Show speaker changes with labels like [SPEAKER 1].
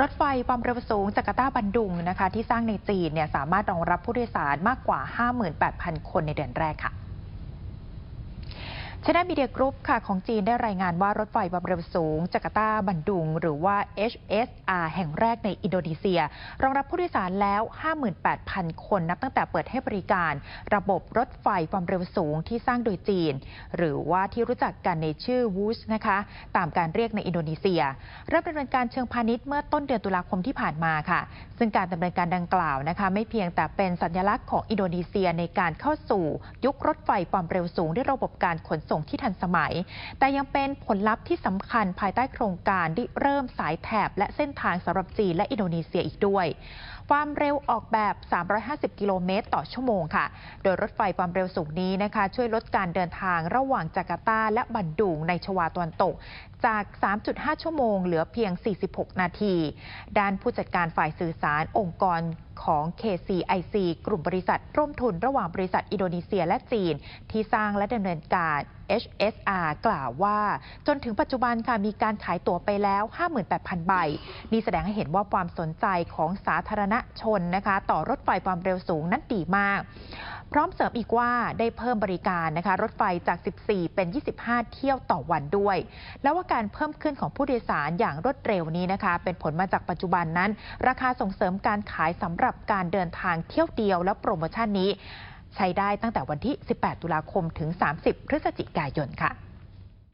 [SPEAKER 1] รถไฟความเร็วสูงจาการ์ตาบันดุงนะคะ ที่สร้างในจีนเนี่ยสามารถรองรับผู้โดยสารมากกว่า 58,000 คนในเดือนแรกค่ะ ชนะมีเดียกรุ๊ปค่ะของจีนได้รายงานว่ารถไฟความเร็วสูง จาการ์ตา บันดุง หรือว่า HSR แห่งแรกในอินโดนีเซีย รองรับผู้โดยสารแล้ว 58,000 คนนับตั้งแต่เปิดให้บริการ ระบบรถไฟความเร็วสูงที่สร้างโดยจีน หรือว่าที่รู้จักกันในชื่อวูชนะคะ ตามการเรียกในอินโดนีเซีย เริ่มดำเนินการเชิงพาณิชย์เมื่อต้นเดือนตุลาคมที่ผ่านมาค่ะ ซึ่งการดำเนินการดังกล่าวนะคะ ไม่เพียงแต่เป็นสัญลักษณ์ของอินโดนีเซียในการเข้าสู่ ยุครถไฟความเร็วสูงด้วยระบบการขนส่งที่ทันสมัย แต่ยังเป็นผลลัพธ์ที่สำคัญภายใต้โครงการที่เริ่มสายแถบและเส้นทางสำหรับจีนและอินโดนีเซียอีกด้วย ความเร็วออกแบบ 350 กิโลเมตรต่อชั่วโมงค่ะ โดยรถไฟความเร็วสูงนี้นะคะ ช่วยลดการเดินทางระหว่างจาการ์ตาและบันดุงในชวาตะวันตก จาก 3.5 ชั่วโมงเหลือเพียง 46 นาที ด้านผู้จัดการฝ่ายสื่อสารองค์กรของ KCIC กลุ่มบริษัทร่วมทุนระหว่างบริษัทอินโดนีเซียและจีน ที่สร้างและดำเนินการ HSR กล่าวว่า จนถึงปัจจุบันค่ะมีการขายตั๋วไปแล้ว 58,000 ใบ นี่แสดงให้เห็นว่าความสนใจของสาธารณชนนะคะ ต่อรถไฟความเร็วสูงนั้นดีมาก พร้อมเสริมอีกว่าได้เพิ่มบริการนะคะ รถไฟจาก 14 เป็น 25 เที่ยวต่อวันด้วย แล้วว่าการเพิ่มขึ้นของผู้โดยสารอย่างรวดเร็วนี้นะคะ เป็นผลมาจากปัจจุบันนั้น ราคาส่งเสริมการขายสำหรับการเดินทางเที่ยวเดียวและโปรโมชั่นนี้ ใช้ได้ตั้งแต่วันที่ 18 ตุลาคมถึง 30 พฤศจิกายนค่ะ